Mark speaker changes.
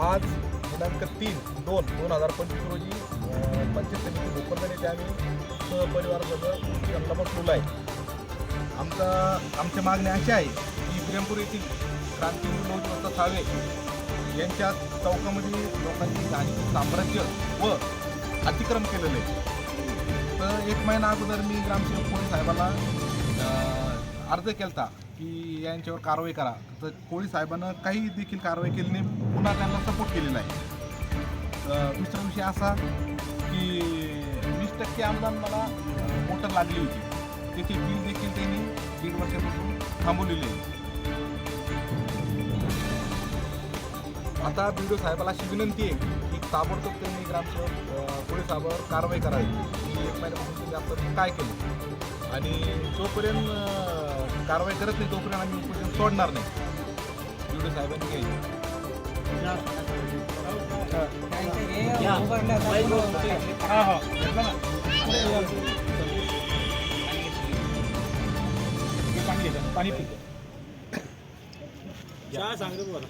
Speaker 1: आज दिनांक तीन दोन दोन हजार पंचवीस रोजी अं, पंचायत समिती भोकरदन येथे आम्ही सहपरिवारासह त्यांना सुरू आहे. आमचा आमच्या मागण्या अशा आहे की प्रेमपूर येथील क्रांतीवीर नवजीवंत सावे यांच्या चौकामध्ये लोकांनी घाणीचं साम्राज्य व अतिक्रम केलेलं आहे. तर एक महिना अगोदर मी ग्रामसेवक कोळी साहेबाला अर्ज अर्ज होता की यांच्यावर कारवाई करा. तर कोळी साहेबानं काही देखील कारवाई केली नाही पुन्हा त्यांना सपोर्ट केलेला आहे तर दुसरा विषय असा की वीस टक्के अनुदान मला मोटर लागली होती. त्याची बिल देखील त्यांनी दीड वर्षापासून थांबवलेली आहे आता बी डी साहेबाला अशी विनंती आहे की ताबडतोब त्यांनी ग्रामसेवक पोलीस साहेबावर कारवाई करावी. की एक महिन्यापासून त्यांनी आपण काय केलं? आणि जोपर्यंत कारवाई करत नाही तोपर्यंत आम्ही उपोषण सोडणार नाही. डी साहेबांनी घ्यायची
Speaker 2: पाणी पितो चहा सांग रे बोला